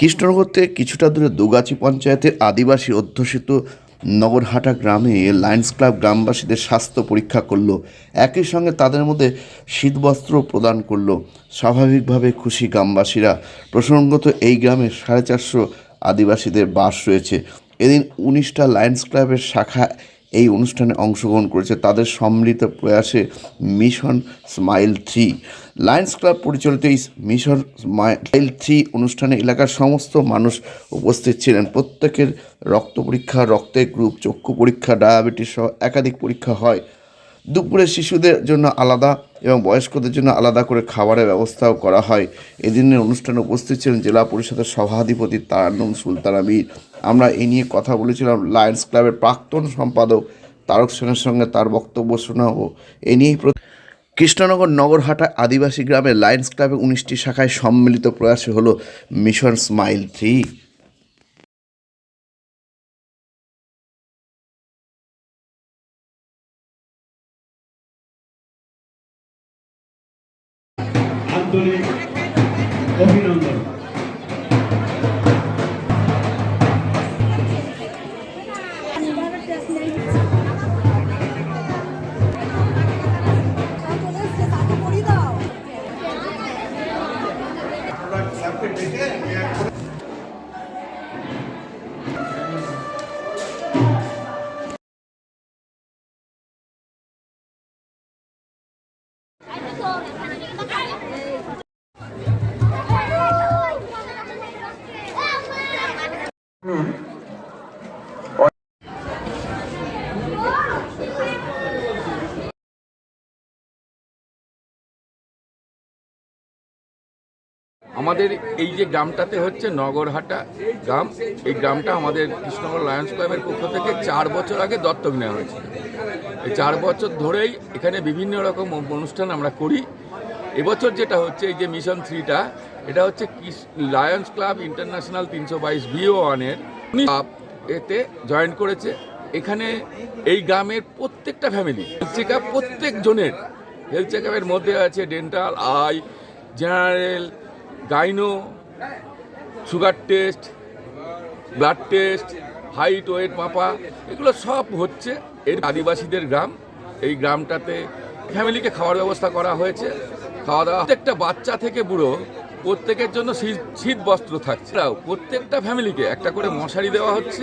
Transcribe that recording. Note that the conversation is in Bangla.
কৃষ্ণনগর থেকে কিছুটা দূরে দুগাছি পঞ্চায়েতের আদিবাসী অধ্যুষিত নগরহাটা গ্রামে লায়ন্স ক্লাব গ্রামবাসীদের স্বাস্থ্য পরীক্ষা করল। একই সঙ্গে তাদের মধ্যে শীতবস্ত্র প্রদান করল। স্বাভাবিকভাবে খুশি গ্রামবাসীরা। প্রসঙ্গত, এই গ্রামে সাড়ে চারশো আদিবাসীদের বাস রয়েছে। এদিন উনিশটা লায়ন্স ক্লাবের শাখা এই অনুষ্ঠানে অংশগ্রহণ করেছে তাদের সম্মিলিত প্রয়াসে mission smile three. Lions club পরিচালিত এই মিশন স্মাইল থ্রি অনুষ্ঠানে এলাকার সমস্ত মানুষ উপস্থিত ছিলেন। প্রত্যেকের রক্ত পরীক্ষা, রক্তের গ্রুপ, চক্ষু পরীক্ষা, ডায়াবেটিস সহ একাধিক পরীক্ষা হয়। দুপুরে শিশুদের জন্য আলাদা এবং বয়স্কদের জন্য আলাদা করে খাবারের ব্যবস্থাও করা হয়। এদিনের অনুষ্ঠানে উপস্থিত ছিলেন জেলা পরিষদের সভাধিপতি তারান্নম সুলতান আমির আমরা এই নিয়ে কথা বলেছিলাম লায়ন্স ক্লাবের প্রাক্তন সম্পাদক তারক সেনের সঙ্গে তার বক্তব্য শোনাবো। এ নিয়েই কৃষ্ণনগর নগরহাটা আদিবাসী গ্রামে লায়ন্স ক্লাবের উনিশটি শাখায় সম্মিলিত প্রয়াসে হলো মিশন স্মাইল থ্রি। আন্তরিক অভিনন্দন। আমাদের এই যে গ্রামটাতে হচ্ছে নগরহাটা গ্রাম, এই গ্রামটা আমাদের কৃষ্ণনগর লায়ন্স ক্লাবের পক্ষ থেকে চার বছর আগে দত্তক নেওয়া হয়েছে। এই চার বছর ধরেই এখানে বিভিন্ন রকম অনুষ্ঠান আমরা করি। এবছর যেটা হচ্ছে, এই যে মিশন থ্রিটা, এটা হচ্ছে লায়ন্স ক্লাব ইন্টারন্যাশনাল তিনশো বাইশ ভিও ওয়ানের। এতে জয়েন করেছে। এখানে এই গ্রামের প্রত্যেকটা ফ্যামিলি, হেলথ চেক আপ প্রত্যেক জনের। হেলথ চেক আপের মধ্যে আছে dental, eye, general, gyno, sugar test, blood test, height, weight মাপা, এগুলো সব হচ্ছে। এর আদিবাসীদের গ্রাম। এই গ্রামটাতে ফ্যামিলিকে খাওয়ার ব্যবস্থা করা হয়েছে। খাওয়া দাওয়া প্রত্যেকটা বাচ্চা থেকে বুড়ো প্রত্যেকের জন্য শীত বস্ত্র থাকছে। প্রত্যেকটা ফ্যামিলিকে একটা করে মশারি দেওয়া হচ্ছে।